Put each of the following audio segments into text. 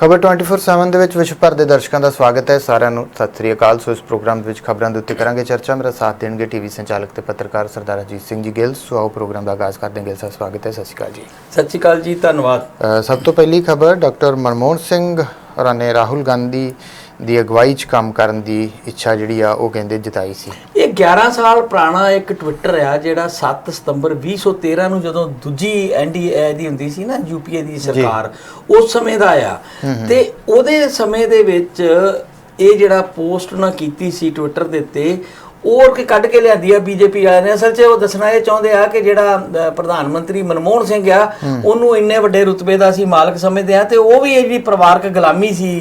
ਖਬਰ 24/7 ਦੇ ਵਿੱਚ ਵਿਸ਼ਵ ਭਰ ਦੇ ਦਰਸ਼ਕਾਂ ਦਾ ਸਵਾਗਤ ਹੈ। ਸਾਰਿਆਂ ਨੂੰ ਸਤਿ ਸ੍ਰੀ ਅਕਾਲ। ਸੋ ਇਸ ਪ੍ਰੋਗਰਾਮ ਦੇ ਵਿੱਚ ਖਬਰਾਂ ਦੇ ਉੱਤੇ ਕਰਾਂਗੇ ਚਰਚਾ। ਮੇਰਾ ਸਾਥ ਦੇਣਗੇ ਟੀਵੀ ਸੰਚਾਲਕ ਤੇ ਪੱਤਰਕਾਰ ਸਰਦਾਰ ਅਜੀਤ ਸਿੰਘ ਜੀ ਗਿੱਲ। ਸੋ ਆਓ ਪ੍ਰੋਗਰਾਮ ਦਾ ਆਗਾਜ਼ ਕਰਦੇ ਹਾਂ। ਗਿੱਲ ਸਾਹਿਬ ਸਵਾਗਤ ਹੈ। ਸਤਿ ਸ਼੍ਰੀ ਅਕਾਲ ਜੀ। ਸਤਿ ਸ਼੍ਰੀ ਅਕਾਲ ਜੀ। ਧੰਨਵਾਦ। ਸਭ ਤੋਂ ਪਹਿਲੀ ਖਬਰ ਡਾਕਟਰ ਮਨਮੋਹਨ ਸਿੰਘ ਹੋਰਾਂ ਨੇ ਰਾਹੁਲ ਗਾਂਧੀ ਦੀ ਅਗਵਾਈ 'ਚ ਕੰਮ ਕਰਨ ਦੀ ਇੱਛਾ ਜਿਹੜੀ ਆ ਉਹ ਕਹਿੰਦੇ ਜਤਾਈ ਸੀ। ਇਹ 11 ਸਾਲ ਪੁਰਾਣਾ ਇੱਕ ਟਵਿੱਟਰ ਆ ਜਿਹੜਾ 7 ਸਤੰਬਰ 2013 ਨੂੰ ਜਦੋਂ ਦੂਜੀ ਐਨਡੀਏ ਦੀ ਹੁੰਦੀ ਸੀ ਨਾ ਯੂਪੀਏ ਦੀ ਸਰਕਾਰ ਉਸ ਸਮੇਂ ਦਾ ਆ। ਤੇ ਉਹਦੇ ਸਮੇਂ ਦੇ ਵਿੱਚ ਇਹ ਜਿਹੜਾ ਪੋਸਟ ਉਹਨਾਂ ਕੀਤੀ ਸੀ ਟਵਿੱਟਰ ਦੇ ਉੱਤੇ ਉਹ ਕਿ ਕੱਢ ਕੇ ਲਿਆਂਦੀ ਆ ਬੀਜੇਪੀ ਵਾਲਿਆਂ ਨੇ। ਅਸਲ 'ਚ ਉਹ ਦੱਸਣਾ ਇਹ ਚਾਹੁੰਦੇ ਆ ਕਿ ਜਿਹੜਾ ਪ੍ਰਧਾਨ ਮੰਤਰੀ ਮਨਮੋਹਨ ਸਿੰਘ ਆ ਉਹਨੂੰ ਇੰਨੇ ਵੱਡੇ ਰੁਤਬੇ ਦਾ ਸੀ ਮਾਲਕ ਸਮਝਦੇ ਆ ਤੇ ਉਹ ਵੀ ਇਹ ਜਿਹੜੀ ਪਰਿਵਾਰਕ ਗੁਲਾਮੀ ਸੀ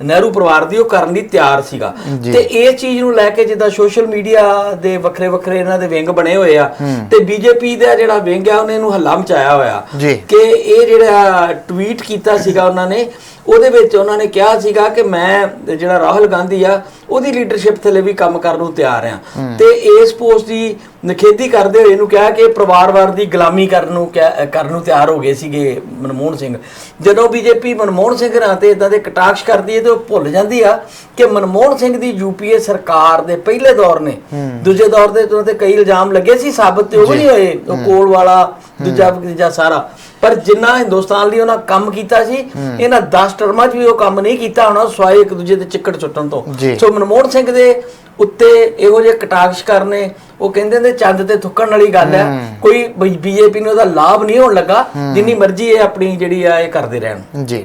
ਨਹਿਰੂ ਪਰਿਵਾਰ ਦੀ ਉਹ ਕਰਨ ਲਈ ਤਿਆਰ ਸੀਗਾ। ਤੇ ਇਹ ਚੀਜ਼ ਨੂੰ ਲੈ ਕੇ ਜਿੱਦਾਂ ਸੋਸ਼ਲ ਮੀਡੀਆ ਦੇ ਵੱਖਰੇ ਵੱਖਰੇ ਇਹਨਾਂ ਦੇ ਵਿੰਗ ਬਣੇ ਹੋਏ ਆ ਤੇ ਬੀਜੇਪੀ ਦਾ ਜਿਹੜਾ ਵਿੰਗ ਆ ਉਹਨੇ ਇਹਨੂੰ ਹੱਲਾ ਮਚਾਇਆ ਹੋਇਆ। ਕਿ ਇਹ ਜਿਹੜਾ ਟਵੀਟ ਕੀਤਾ ਸੀਗਾ ਉਹਨਾਂ ਨੇ ਉਹਦੇ ਵਿੱਚ ਉਹਨਾਂ ਨੇ ਕਿਹਾ ਸੀਗਾ ਕਿ ਮੈਂ ਜਿਹੜਾ ਰਾਹੁਲ ਗਾਂਧੀ ਆ ਉਹਦੀ ਲੀਡਰਸ਼ਿਪ ਥੱਲੇ ਵੀ ਕੰਮ ਕਰਨ ਨੂੰ ਤਿਆਰ ਆ। ਤੇ ਇਸ ਪੋਸਟ ਦੀ ਨਖੇਦੀ ਕਰਦੇ ਹੋਏ ਇਹਨੂੰ ਕਿਹਾ ਕਿ ਪਰਿਵਾਰਵਾਰ ਦੀ ਗੁਲਾਮੀ ਕਰਨ ਨੂੰ ਕਰਨ ਨੂੰ ਤਿਆਰ ਹੋ ਗਏ ਸੀਗੇ ਮਨਮੋਹਨ ਸਿੰਘ। ਜਦੋਂ ਬੀਜੇਪੀ ਮਨਮੋਹਨ ਸਿੰਘ ਰਾਂ ਤੇ ਇਦਾਂ ਦੇ ਕਟਾਕਸ਼ ਕਰਦੀ ਹੈ ਤੇ ਉਹ ਭੁੱਲ ਜਾਂਦੀ ਆ ਕਿ ਮਨਮੋਹਨ ਸਿੰਘ ਦੀ ਯੂਪੀਏ ਸਰਕਾਰ ਦੇ ਪਹਿਲੇ ਦੌਰ ਨੇ। ਦੂਜੇ ਦੌਰ ਦੇ ਉਹਨਾਂ ਤੇ ਕਈ ਇਲਜ਼ਾਮ ਲੱਗੇ ਸੀ ਸਾਬਤ ਤੇ ਉਹ ਵੀ ਨਹੀਂ ਹੋਏ ਉਹ ਕੋਲ ਵਾਲਾ ਦੂਜਾ ਦੂਜਾ ਸਾਰਾ। ਪਰ ਜਿੰਨਾ ਹਿੰਦੁਸਤਾਨ ਲਈ ਉਹਨਾਂ ਕੰਮ ਕੀਤਾ ਸੀ ਇਹਨਾਂ 10 ਟਰਮਾਂ 'ਚ ਵੀ ਉਹ ਕੰਮ ਨਹੀਂ ਕੀਤਾ ਹੋਣਾ ਸਵਾਏ ਇੱਕ ਦੂਜੇ ਦੇ ਚਿੱਕੜ ਚੁੱਟਣ ਤੋਂ। ਸੋ ਮਨਮੋਹਨ ਸਿੰਘ ਦੇ ਉੱਤੇ ਇਹੋ ਜਿਹੇ ਕਟਾਕਸ਼ ਕਰਨੇ ਉਹ ਕਹਿੰਦੇ ਨੇ ਚੰਦ ਤੇ ਥੁੱਕਣ ਵਾਲੀ ਗੱਲ ਹੈ। ਕੋਈ ਬੀਜੇਪੀ ਨੂੰ ਉਹਦਾ ਲਾਭ ਨਹੀਂ ਹੋਣ ਲੱਗਾ ਜਿੰਨੀ ਮਰਜ਼ੀ ਇਹ ਆਪਣੀ ਜਿਹੜੀ ਆ ਇਹ ਕਰਦੇ ਰਹਿਣ। ਜੀ।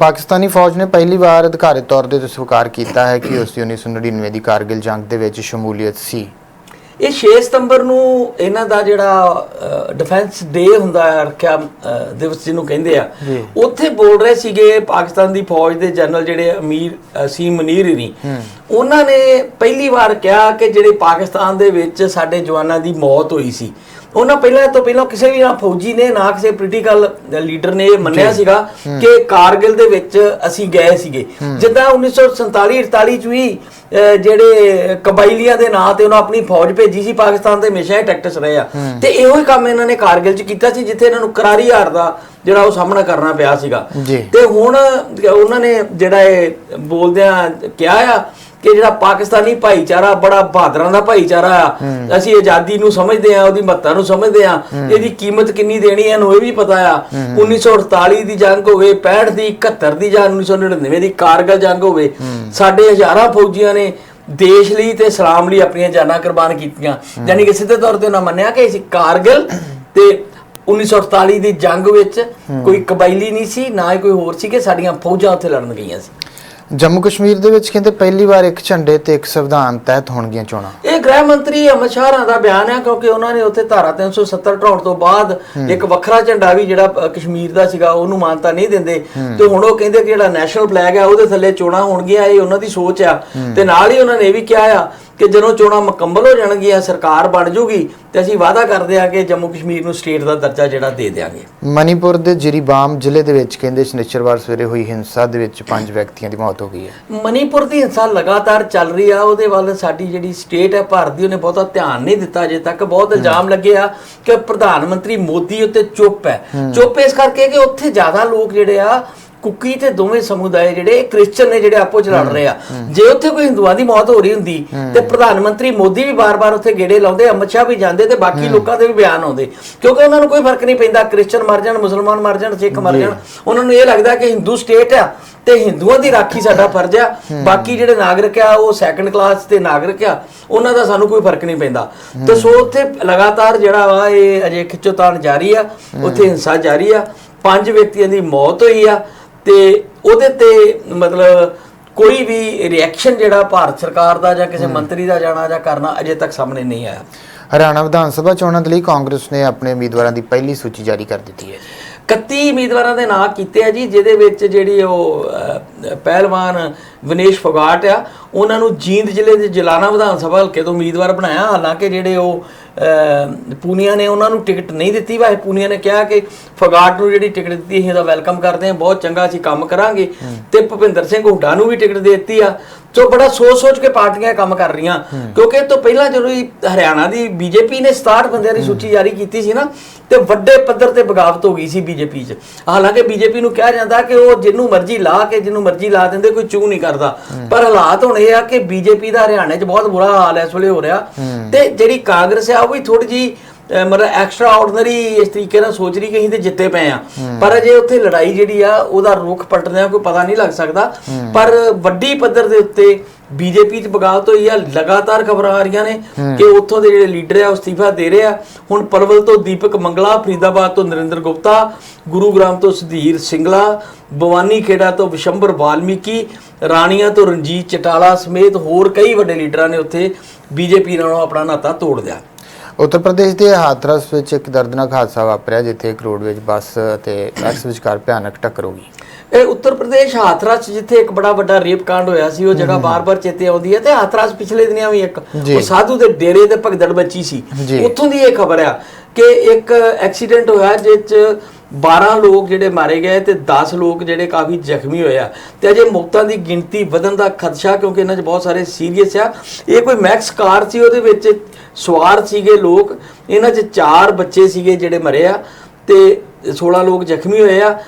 ਪਾਕਿਸਤਾਨੀ ਫੌਜ ਨੇ ਪਹਿਲੀ ਵਾਰ ਅਧਿਕਾਰਿਤ ਤੌਰ ਤੇ ਸਵੀਕਾਰ ਕੀਤਾ ਹੈ ਕਿ ਉਸ ਦੀ 1999 ਦੀ ਕਾਰਗਿਲ ਜੰਗ ਦੇ ਵਿੱਚ ਸ਼ਮੂਲੀਅਤ ਸੀ। ਇਹ 6 ਸਤੰਬਰ ਨੂੰ ਇਹਨਾਂ ਦਾ ਜਿਹੜਾ ਡਿਫੈਂਸ ਡੇ ਹੁੰਦਾ ਹੈ ਰੱਖਿਆ ਦਿਵਸ ਜਿਹਨੂੰ ਕਹਿੰਦੇ ਆ ਉੱਥੇ ਬੋਲ ਰਹੇ ਸੀਗੇ ਪਾਕਿਸਤਾਨ ਦੀ ਫੌਜ ਦੇ ਜਨਰਲ ਜਿਹੜੇ ਅਮੀਰ ਸੀਮ ਮਨੀਰ ਨਹੀਂ ਉਹਨਾਂ ਨੇ ਪਹਿਲੀ ਵਾਰ ਕਿਹਾ ਕਿ ਜਿਹੜੇ ਪਾਕਿਸਤਾਨ ਦੇ ਵਿੱਚ ਸਾਡੇ ਜਵਾਨਾਂ ਦੀ ਮੌਤ ਹੋਈ ਸੀ। ਉਹਨਾਂ ਪਹਿਲਾਂ ਤੋਂ ਪਹਿਲਾਂ ਕਿਸੇ ਵੀ ਨਾ ਫੌਜੀ ਨੇ ਨਾ ਕਿਸੇ ਪੋਲੀਟੀਕਲ ਲੀਡਰ ਨੇ ਇਹ ਮੰਨਿਆ ਸੀਗਾ ਕਿ ਕਾਰਗਿਲ ਦੇ ਵਿੱਚ ਅਸੀਂ ਗਏ ਸੀਗੇ। ਜਿੱਦਾਂ 1947 48 ਚ ਵੀ ਜਿਹੜੇ ਕਬਾਇਲੀਆਂ ਦੇ ਨਾਂ ਤੇ ਉਹਨਾਂ ਆਪਣੀ ਫੌਜ ਭੇਜੀ ਸੀ ਪਾਕਿਸਤਾਨ ਦੇ ਹਮੇਸ਼ਾ ਹੀ ਟੈਕਟਸ ਰਹੇ ਆ। ਤੇ ਇਹੋ ਹੀ ਕੰਮ ਇਹਨਾਂ ਨੇ ਕਾਰਗਿਲ ਚ ਕੀਤਾ ਸੀ ਜਿੱਥੇ ਇਹਨਾਂ ਨੂੰ ਕਰਾਰੀ ਹਾਰ ਦਾ ਜਿਹੜਾ ਉਹ ਸਾਹਮਣਾ ਕਰਨਾ ਪਿਆ ਸੀਗਾ। ਤੇ ਹੁਣ ਉਹਨਾਂ ਨੇ ਜਿਹੜਾ ਇਹ ਬੋਲਦਿਆਂ ਕਿਹਾ ਆ ਕਿ ਜਿਹੜਾ ਪਾਕਿਸਤਾਨੀ ਭਾਈਚਾਰਾ ਬੜਾ ਬਹਾਦਰਾਂ ਦਾ ਭਾਈਚਾਰਾ ਆ। ਅਸੀਂ ਆਜ਼ਾਦੀ ਨੂੰ ਸਮਝਦੇ ਆ ਉਹਦੀ ਮਹੱਤਤਾ ਨੂੰ ਸਮਝਦੇ ਆ ਇਹਦੀ ਕੀਮਤ ਕਿੰਨੀ ਦੇਣੀ ਹੈ ਨੂੰ ਇਹ ਵੀ ਪਤਾ ਆ। 1948 ਦੀ ਜੰਗ ਹੋਵੇ 65 ਦੀ 71 ਦੀ ਜਾਂ 1999 ਦੀ ਕਾਰਗਲ ਜੰਗ ਹੋਵੇ ਸਾਡੇ ਹਜ਼ਾਰਾਂ ਫੌਜੀਆਂ ਨੇ ਦੇਸ਼ ਲਈ ਤੇ ਇਸਲਾਮ ਲਈ ਆਪਣੀਆਂ ਜਾਨਾਂ ਕੁਰਬਾਨ ਕੀਤੀਆਂ। ਯਾਨੀ ਕਿ ਸਿੱਧੇ ਤੌਰ ਤੇ ਉਹਨਾਂ ਮੰਨਿਆ ਕਿ ਅਸੀਂ ਕਾਰਗਿਲ ਤੇ 1948 ਦੀ ਜੰਗ ਵਿੱਚ ਕੋਈ ਕਬਾਇਲੀ ਨਹੀਂ ਸੀ ਨਾ ਹੀ ਕੋਈ ਹੋਰ ਸੀ ਕਿ ਸਾਡੀਆਂ ਫੌਜਾਂ ਉੱਥੇ ਲੜਨ ਗਈਆਂ ਸੀ। ਜੰਮੂ ਕਸ਼ਮੀਰ ਦੇ ਵਿੱਚ ਕਹਿੰਦੇ ਪਹਿਲੀ ਵਾਰ ਇੱਕ ਝੰਡੇ ਤੇ ਇੱਕ ਸੰਵਿਧਾਨ ਤਹਿਤ ਹੋਣਗੀਆਂ ਚੋਣਾਂ। ਇਹ ਗ੍ਰਹਿ ਮੰਤਰੀ ਅਮਿਤ ਸ਼ਾਹ ਦਾ ਬਿਆਨ ਹੈ ਕਿਉਂਕਿ ਉਹਨਾਂ ਨੇ ਉੱਥੇ ਧਾਰਾ 370 ਹਟਾਉਣ ਤੋਂ ਬਾਅਦ ਇੱਕ ਵੱਖਰਾ ਝੰਡਾ ਵੀ ਜਿਹੜਾ ਅ, ਕਸ਼ਮੀਰ ਦਾ ਸੀਗਾ ਉਹਨੂੰ ਮਾਨਤਾ ਨਹੀਂ ਦਿੰਦੇ। ਤੇ ਹੁਣ ਉਹ ਕਹਿੰਦੇ ਕਿ ਜਿਹੜਾ ਨੈਸ਼ਨਲ ਫਲੈਗ ਹੈ ਉਹਦੇ ਥੱਲੇ ਚੋਣਾਂ ਹੋਣਗੀਆਂ ਇਹ ਉਹਨਾਂ ਦੀ ਸੋਚ ਆ। ਤੇ ਨਾਲ ਹੀ ਉਹਨਾਂ ਨੇ ਇਹ ਵੀ ਕਿਹਾ ਆ ਕਿ ਜਦੋਂ ਚੋਣਾਂ ਮੁਕੰਮਲ ਹੋ ਜਾਣਗੀਆਂ ਸਰਕਾਰ ਬਣ ਜੂਗੀ ਤੇ ਅਸੀਂ ਵਾਅਦਾ ਕਰਦੇ ਆ ਕਿ ਜੰਮੂ ਕਸ਼ਮੀਰ ਨੂੰ ਸਟੇਟ ਦਾ ਦਰਜਾ ਜਿਹੜਾ ਦੇ ਦੇਵਾਂਗੇ ਮਨੀਪੁਰ ਦੇ ਜਿਰੀਬਾਮ ਜ਼ਿਲ੍ਹੇ ਦੇ ਵਿੱਚ ਕਹਿੰਦੇ ਸ਼ਨੀਚਰਵਾਰ ਸਵੇਰੇ ਹੋਈ ਹਿੰਸਾ ਦੇ ਵਿੱਚ ਪੰਜ ਵਿਅਕਤੀਆਂ ਦੀ ਮੌਤ ਹੋ ਗਈ ਹੈ। ਮਨੀਪੁਰ ਦੀ ਹਿੰਸਾ ਲਗਾਤਾਰ ਚੱਲ ਰਹੀ ਆ ਉਹਦੇ ਵੱਲ ਸਾਡੀ ਜਿਹੜੀ ਸਟੇਟ ਹੈ ਭਾਰਤ ਦੀ ਉਹਨੇ ਬਹੁਤਾ ਧਿਆਨ ਨਹੀਂ ਦਿੱਤਾ ਅਜੇ ਤੱਕ। ਬਹੁਤ ਇਲਜ਼ਾਮ ਲੱਗੇ ਆ ਕਿ ਪ੍ਰਧਾਨ ਮੰਤਰੀ ਮੋਦੀ ਉੱਤੇ ਚੁੱਪ ਹੈ। ਚੁੱਪ ਇਸ ਕਰਕੇ ਕਿ ਉੱਥੇ ਜ਼ਿਆਦਾ ਲੋਕ ਜਿਹੜੇ ਆ ਕੁੱਕੀ ਤੇ ਦੋਵੇਂ ਸਮੁਦਾਇ ਜਿਹੜੇ ਕ੍ਰਿਸਚੀਅਨ ਨੇ ਜਿਹੜੇ ਆਪੋ ਚ ਲੜ ਰਹੇ ਆ। ਜੇ ਉੱਥੇ ਕੋਈ ਹਿੰਦੂਆਂ ਦੀ ਮੌਤ ਹੋ ਰਹੀ ਹੁੰਦੀ ਤੇ ਪ੍ਰਧਾਨ ਮੰਤਰੀ ਮੋਦੀ ਵੀ ਬਾਰ-ਬਾਰ ਉੱਥੇ ਗੇੜੇ ਲਾਉਂਦੇ ਅਮਿਤ ਸ਼ਾਹ ਵੀ ਜਾਂਦੇ ਤੇ ਬਾਕੀ ਲੋਕਾਂ ਦੇ ਵੀ ਬਿਆਨ ਆਉਂਦੇ। ਕਿਉਂਕਿ ਉਹਨਾਂ ਨੂੰ ਕੋਈ ਫ਼ਰਕ ਨਹੀਂ ਪੈਂਦਾ ਕ੍ਰਿਸਚੀਅਨ ਮਰ ਜਾਣ ਮੁਸਲਮਾਨ ਮਰ ਜਾਣ ਸਿੱਖ ਮਰ ਜਾਣ। ਉਹਨਾਂ ਨੂੰ ਇਹ ਲੱਗਦਾ ਕਿ ਹਿੰਦੂ ਸਟੇਟ ਆ ਤੇ ਹਿੰਦੂਆਂ ਦੀ ਰਾਖੀ ਸਾਡਾ ਫਰਜ਼ ਆ। ਬਾਕੀ ਜਿਹੜੇ ਨਾਗਰਿਕ ਆ ਉਹ ਸੈਕੰਡ ਕਲਾਸ ਤੇ ਨਾਗਰਿਕ ਆ ਉਹਨਾਂ ਦਾ ਸਾਨੂੰ ਕੋਈ ਫ਼ਰਕ ਨਹੀਂ ਪੈਂਦਾ। ਤੇ ਸੋ ਉੱਥੇ ਲਗਾਤਾਰ ਜਿਹੜਾ ਵਾ ਇਹ ਅਜੇ ਖਿੱਚੋਤਾਣ ਜਾਰੀ ਆ ਉੱਥੇ ਹਿੰਸਾ ਜਾਰੀ ਆ। ਪੰਜ ਵਿਅਕਤੀਆਂ ਦੀ ਮੌਤ ਹੋਈ ਆ। ਤੇ ਉਹਦੇ ਤੇ ਮਤਲਬ ਕੋਈ ਵੀ ਰਿਐਕਸ਼ਨ ਜਿਹੜਾ ਭਾਰਤ ਸਰਕਾਰ ਦਾ ਜਾਂ ਕਿਸੇ ਮੰਤਰੀ ਦਾ ਜਾਣਾ ਜਾਂ ਕਰਨਾ ਅਜੇ ਤੱਕ ਸਾਹਮਣੇ ਨਹੀਂ ਆਇਆ। ਹਰਿਆਣਾ ਵਿਧਾਨ ਸਭਾ ਚੋਣਾਂ ਦੇ ਲਈ ਕਾਂਗਰਸ ਨੇ ਆਪਣੇ ਉਮੀਦਵਾਰਾਂ ਦੀ ਪਹਿਲੀ ਸੂਚੀ ਜਾਰੀ ਕਰ ਦਿੱਤੀ ਹੈ 31 ਉਮੀਦਵਾਰਾਂ ਦੇ ਨਾਂ ਕੀਤੇ ਆ ਜੀ ਜਿਹਦੇ ਵਿੱਚ ਜਿਹੜੀ ਉਹ ਪਹਿਲਵਾਨ ਵਿਨੇਸ਼ ਫੋਗਾਟ ਆ ਉਹਨਾਂ ਨੂੰ ਜੀਂਦ ਜ਼ਿਲ੍ਹੇ ਦੇ ਜਲਾਨਾ ਵਿਧਾਨ ਸਭਾ ਹਲਕੇ ਤੋਂ ਉਮੀਦਵਾਰ ਬਣਾਇਆ। ਹਾਲਾਂਕਿ ਜਿਹੜੇ ਉਹ ਪੂਨੀਆ ਨੇ ਉਹਨਾਂ ਨੂੰ ਟਿਕਟ ਨਹੀਂ ਦਿੱਤੀ। ਵਾਏ ਪੂਨੀਆ ਨੇ ਕਿਹਾ ਕਿ ਫਗਾਟ ਨੂੰ ਜਿਹੜੀ ਟਿਕਟ ਦਿੱਤੀ ਅਸੀਂ ਇਹਦਾ ਵੈਲਕਮ ਕਰਦੇ ਹਾਂ ਬਹੁਤ ਚੰਗਾ ਅਸੀਂ ਕੰਮ ਕਰਾਂਗੇ। ਤੇ ਭੁਪਿੰਦਰ ਸਿੰਘ ਹੁੱਡਾ ਨੂੰ ਵੀ ਟਿਕਟ ਦੇ ਦਿੱਤੀ ਆ। ਸੋ ਬੜਾ ਸੋਚ ਸੋਚ ਕੇ ਪਾਰਟੀਆਂ ਕੰਮ ਕਰ ਰਹੀਆਂ। ਕਿਉਂਕਿ ਇਹ ਤੋਂ ਪਹਿਲਾਂ ਜਦੋਂ ਹਰਿਆਣਾ ਦੀ ਬੀਜੇਪੀ ਨੇ 67 ਬੰਦਿਆਂ ਦੀ ਸੂਚੀ ਜਾਰੀ ਕੀਤੀ ਸੀ ਨਾ, ਤੇ ਵੱਡੇ ਪੱਧਰ ਤੇ ਬਗਾਵਤ ਹੋ ਗਈ ਸੀ ਬੀਜੇਪੀ 'ਚ। ਹਾਲਾਂਕਿ ਬੀਜੇਪੀ ਨੂੰ ਕਿਹਾ ਜਾਂਦਾ ਕਿ ਉਹ ਜਿਹਨੂੰ ਮਰਜ਼ੀ ਲਾ ਕੇ, ਜਿਹਨੂੰ ਮਰਜ਼ੀ ਲਾ ਦਿੰਦੇ, ਕੋਈ ਚੂ ਨਹੀਂ ਕਰਦਾ। ਪਰ ਹਾਲਾਤ ਹੁਣ ਇਹ ਆ ਕਿ ਬੀਜੇਪੀ ਦਾ ਹਰਿਆਣੇ 'ਚ ਬਹੁਤ ਬੁਰਾ ਹਾਲ ਇਸ ਵੇਲੇ ਹੋ ਰਿਹਾ। ਤੇ ਜਿਹੜੀ ਕਾਂਗਰਸ ਆ, ਉਹ ਵੀ ਥੋੜੀ ਜੀ ਮਤਲਬ ਐਕਸਟਰਾ ਆਰਡੀਨਰੀ ਇਸ ਤਰੀਕੇ ਨਾਲ ਸੋਚ ਰਹੀ ਕਿ ਅਸੀਂ ਤੇ ਜਿੱਤੇ ਪਏ ਆ ਪਰ ਅਜੇ ਉੱਥੇ ਲੜਾਈ ਜਿਹੜੀ ਆ, ਉਹਦਾ ਰੁਖ ਪਲਟਦਿਆਂ ਕੋਈ ਪਤਾ ਨਹੀਂ ਲੱਗ ਸਕਦਾ। ਪਰ ਵੱਡੀ ਪੱਧਰ ਦੇ ਉੱਤੇ ਬੀਜੇਪੀ 'ਚ ਬਗਾਵਤ ਹੋਈ ਆ, ਲਗਾਤਾਰ ਖਬਰਾਂ ਆ ਰਹੀਆਂ ਨੇ ਕਿ ਉੱਥੋਂ ਦੇ ਜਿਹੜੇ ਲੀਡਰ ਆ, ਉਹ ਅਸਤੀਫਾ ਦੇ ਰਹੇ ਆ। ਹੁਣ ਪਲਵਲ ਤੋਂ ਦੀਪਕ ਮੰਗਲਾ, ਫਰੀਦਾਬਾਦ ਤੋਂ ਨਰਿੰਦਰ ਗੁਪਤਾ, ਗੁਰੂਗ੍ਰਾਮ ਤੋਂ ਸੁਧੀਰ ਸਿੰਗਲਾ ਬਵਾਨੀ ਖੇੜਾ ਤੋਂ ਵਿਸ਼ੰਬਰ ਵਾਲਮੀਕੀ, ਰਾਣੀਆਂ ਤੋਂ ਰਣਜੀਤ ਚਟਾਲਾ ਸਮੇਤ ਹੋਰ ਕਈ ਵੱਡੇ ਲੀਡਰਾਂ ਨੇ ਉੱਥੇ ਬੀਜੇਪੀ ਨਾਲੋਂ ਆਪਣਾ ਨਾਤਾ ਤੋੜ ਲਿਆ। ਉੱਤਰ ਪ੍ਰਦੇਸ਼ ਦੇ ਹਾਥਰਸ ਵਿੱਚ ਇੱਕ ਦਰਦਨਾਕ ਹਾਦਸਾ ਵਾਪਰਿਆ, ਜਿੱਥੇ ਇੱਕ ਰੋਡਵੇਜ ਬੱਸ ਅਤੇ ਬੱਸ ਵਿਚਕਾਰ ਭਿਆਨਕ ਟੱਕਰ ਹੋ ਗਈ। ਇਹ ਉੱਤਰ ਪ੍ਰਦੇਸ਼ ਹਾਥਰਸ ਜਿੱਥੇ ਇੱਕ ਬੜਾ ਵੱਡਾ ਰੇਪ ਕਾਂਡ ਹੋਇਆ ਸੀ ਉਹ ਜਗ੍ਹਾ ਬਾਰ-ਬਾਰ ਚੇਤੇ ਆਉਂਦੀ ਹੈ ਤੇ ਹਾਥਰਸ ਪਿਛਲੇ ਦਿਨਾਂ ਵੀ ਇੱਕ। ਉਹ ਸਾਧੂ ਦੇ ਡੇਰੇ ਤੇ ਭਗਦੜ ਬੱਚੀ ਸੀ। ਉੱਥੋਂ ਦੀ ਇਹ ਖਬਰ ਆ ਕਿ ਇੱਕ ਐਕਸੀਡੈਂਟ ਹੋਇਆ ਜਿਸ 'ਚ 12 ਲੋਕ ਜਿਹੜੇ ਮਾਰੇ ਗਏ ਤੇ 10 ਲੋਕ ਜਿਹੜੇ ਕਾਫੀ ਜ਼ਖਮੀ ਹੋਏ ਆ। ਤੇ ਅਜੇ ਮੌਤਾਂ ਦੀ ਗਿਣਤੀ ਵਧਣ ਦਾ ਖਦਸ਼ਾ ਕਿਉਂਕਿ ਇਹਨਾਂ 'ਚ ਬਹੁਤ ਸਾਰੇ ਸੀਰੀਅਸ ਆ। ਇਹ ਕੋਈ ਮੈਕਸ ਕਾਰ ਸੀ ਉਹਦੇ ਵਿੱਚ ਸਵਾਰ ਸੀਗੇ ਲੋਕ। ਇਹਨਾਂ 'ਚ ਚਾਰ ਬੱਚੇ ਸੀਗੇ ਜਿਹੜੇ ਮਰੇ ਆ ਤੇ 16 ਲੋਕ ਜ਼ਖਮੀ ਹੋਏ ਆ।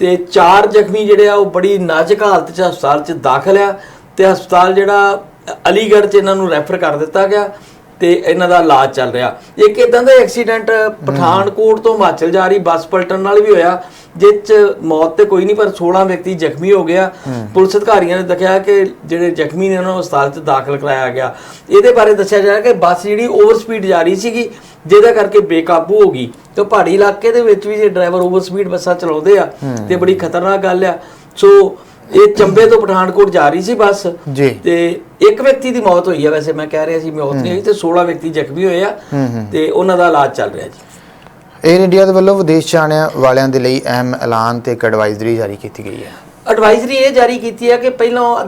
ਤੇ ਚਾਰ ਜ਼ਖਮੀ ਜਿਹੜੇ ਆ, ਉਹ ਬੜੀ ਨਾਜ਼ੁਕ ਹਾਲਤ 'ਚ ਹਸਪਤਾਲ 'ਚ ਦਾਖਲ ਆ ਤੇ ਹਸਪਤਾਲ ਜਿਹੜਾ ਅਲੀਗੜ੍ਹ 'ਚ ਇਹਨਾਂ ਨੂੰ ਰੈਫਰ ਕਰ ਦਿੱਤਾ ਗਿਆ। ਤੇ ਇਹਨਾਂ ਦਾ ਇਲਾਜ ਚੱਲ ਰਿਹਾ। ਇੱਕ ਇਦਾਂ ਦਾ ਐਕਸੀਡੈਂਟ ਪਠਾਨਕੋਟ ਤੋਂ ਹਿਮਾਚਲ ਜਾ ਰਹੀ ਬੱਸ ਪਲਟਣ ਨਾਲ ਵੀ ਹੋਇਆ ਜਿਸ 'ਚ ਮੌਤ ਤੇ ਕੋਈ ਨਹੀਂ ਪਰ 16 ਵਿਅਕਤੀ ਜ਼ਖਮੀ ਹੋ ਗਿਆ। ਪੁਲਿਸ ਅਧਿਕਾਰੀਆਂ ਨੇ ਦੱਸਿਆ ਕਿ ਜਿਹੜੇ ਜ਼ਖਮੀ ਨੇ ਉਹਨਾਂ ਨੂੰ ਹਸਪਤਾਲ 'ਚ ਦਾਖਲ ਕਰਾਇਆ ਗਿਆ। ਇਹਦੇ ਬਾਰੇ ਦੱਸਿਆ ਜਾ ਰਿਹਾ ਕਿ ਬੱਸ ਜਿਹੜੀ ਓਵਰ ਸਪੀਡ ਜਾ ਰਹੀ ਸੀਗੀ ਜਿਹਦਾ ਕਰਕੇ ਬੇਕਾਬੂ ਹੋ ਗਈ। ਤੇ ਪਹਾੜੀ ਇਲਾਕੇ ਦੇ ਵਿੱਚ ਵੀ ਜੇ ਡਰਾਈਵਰ ਓਵਰ ਸਪੀਡ ਬੱਸਾਂ ਚਲਾਉਂਦੇ ਆ ਤੇ ਬੜੀ ਖਤਰਨਾਕ ਗੱਲ ਆ। ਸੋ ਇਹ ਚੰਬੇ ਤੋਂ ਪਠਾਨਕੋਟ ਜਾ ਰਹੀ ਸੀ ਬੱਸ। ਜੀ। ਤੇ ਇੱਕ ਵਿਅਕਤੀ ਦੀ ਮੌਤ ਹੋਈ ਹੈ ਵੈਸੇ ਮੈਂ ਕਹਿ ਰਿਹਾ ਸੀ ਮੌਤ ਨਹੀਂ ਹੋਈ ਤੇ 16 ਵਿਅਕਤੀ ਜ਼ਖਮੀ ਹੋਏ ਆ। ਤੇ ਉਹਨਾਂ ਦਾ ਇਲਾਜ ਚੱਲ ਰਿਹਾ ਜੀ। 에ਅਰ ਇੰਡੀਆ ਦੇ ਵੱਲੋਂ ਵਿਦੇਸ਼ ਜਾਣ ਵਾਲਿਆਂ ਦੇ ਲਈ ਅਹਿਮ ਐਲਾਨ ਤੇ ਇੱਕ ਐਡਵਾਈਜ਼ਰੀ ਜਾਰੀ ਕੀਤੀ ਗਈ ਹੈ। ਐਡਵਾਈਜ਼ਰੀ ਇਹ ਜਾਰੀ ਕੀਤੀ ਹੈ ਕਿ ਪਹਿਲਾਂ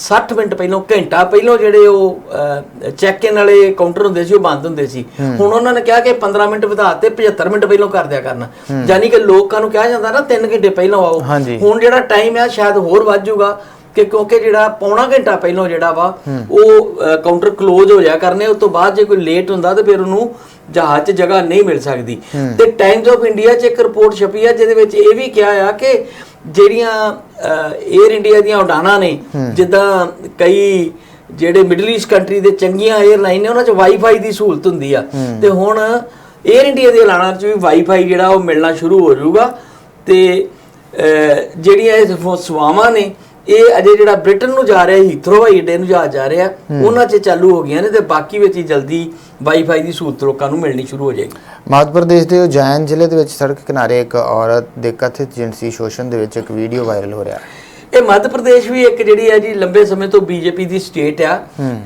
60 ਮਿੰਟ ਪਹਿਲਾਂ ਘੰਟਾ ਪਹਿਲਾਂ ਜਿਹੜੇ ਉਹ ਚੈੱਕ ਇਨ ਵਾਲੇ ਕਾਊਂਟਰ ਹੁੰਦੇ ਸੀ ਉਹ ਬੰਦ ਹੁੰਦੇ ਸੀ। ਹੁਣ ਉਹਨਾਂ ਨੇ ਕਿਹਾ ਕਿ 15 ਮਿੰਟ ਵਧਾ ਤੇ 75 ਮਿੰਟ ਪਹਿਲਾਂ ਕਰ ਦਿਆ ਕਰਨਾ। ਯਾਨੀ ਕਿ ਲੋਕਾਂ ਨੂੰ ਕਿਹਾ ਜਾਂਦਾ ਨਾ 3 ਘੰਟੇ ਪਹਿਲਾਂ ਆਓ। ਹੁਣ ਜਿਹੜਾ ਟਾਈਮ ਹੈ ਸ਼ਾਇਦ ਹੋਰ ਵੱਧ ਜਾਊਗਾ ਕਿ ਕਿਉਂਕਿ ਜਿਹੜਾ ਪੌਣਾ ਘੰਟਾ ਪਹਿਲਾਂ ਜਿਹੜਾ ਵਾ ਉਹ ਕਾਊਂਟਰ ਕਲੋਜ਼ ਹੋ ਜਾ ਕਰਨੇ ਉਸ ਤੋਂ ਬਾਅਦ ਜੇ ਕੋਈ ਲੇਟ ਹੁੰਦਾ ਤੇ ਫਿਰ ਉਹਨੂੰ ਜਹਾਜ਼ 'ਚ ਜਗ੍ਹਾ ਨਹੀਂ ਮਿਲ ਸਕਦੀ। ਤੇ ਟਾਈਮਸ ਆਫ ਇੰਡੀਆ 'ਚ ਇੱਕ ਰਿਪੋਰਟ ਛਪੀ ਆ ਜਿਹਦੇ ਵਿੱਚ ਇਹ ਵੀ ਕਿਹਾ ਆ ਕਿ ਜਿਹੜੀਆਂ 에ਅਰ ਇੰਡੀਆ ਦੀਆਂ ਉਡਾਨਾਂ ਨੇ ਜਿੱਦਾਂ ਕਈ ਜਿਹੜੇ ਮਿਡਲ ਈਸਟ ਕੰਟਰੀ ਦੇ ਚੰਗੀਆਂ 에ਅਰਲਾਈਨ ਨੇ ਉਹਨਾਂ 'ਚ ਵਾਈਫਾਈ ਦੀ ਸਹੂਲਤ ਹੁੰਦੀ ਆ। ਤੇ ਹੁਣ 에ਅਰ ਇੰਡੀਆ ਦੇ ਐਲਾਨਾਂ 'ਚ ਵੀ ਵਾਈਫਾਈ ਜਿਹੜਾ ਉਹ ਮਿਲਣਾ ਸ਼ੁਰੂ ਹੋ ਜਾਊਗਾ। ਤੇ ਜਿਹੜੀਆਂ ਇਹ ਸੇਵਾਵਾਂ ਨੇ ਇਹ ਅਜੇ ਜਿਹੜਾ ਬ੍ਰਿਟਨ ਨੂੰ ਜਾ ਰਿਹਾ ਹੀਥਰੋ ਹਵਾਈ ਅੱਡੇ ਨੂੰ ਜਹਾਜ਼ ਜਾ ਰਿਹਾ ਉਹਨਾਂ 'ਚ ਚਾਲੂ ਹੋ ਗਈਆਂ ਨੇ ਤੇ ਬਾਕੀ ਵਿੱਚ ਹੀ ਜਲਦੀ ਵਾਈਫਾਈ ਦੀ ਸਹੂਲਤ ਲੋਕਾਂ ਨੂੰ ਮਿਲਣੀ ਸ਼ੁਰੂ ਹੋ ਜਾਏਗੀ। ਮੱਧ ਪ੍ਰਦੇਸ਼ ਦੇ ਉਜੈਨ ਜ਼ਿਲ੍ਹੇ ਦੇ ਵਿੱਚ ਸੜਕ ਕਿਨਾਰੇ ਇੱਕ ਔਰਤ ਦੇ ਕਥਿਤ ਜਿਨਸੀ ਸ਼ੋਸ਼ਣ ਦੇ ਵਿੱਚ ਇੱਕ ਵੀਡੀਓ ਵਾਇਰਲ ਹੋ ਰਿਹਾ। ਹੈ ਇਹ ਮੱਧ ਪ੍ਰਦੇਸ਼ ਵੀ ਇੱਕ ਜਿਹੜੀ ਹੈ ਜੀ ਲੰਬੇ ਸਮੇਂ ਤੋਂ ਬੀਜੇਪੀ ਦੀ ਸਟੇਟ ਆ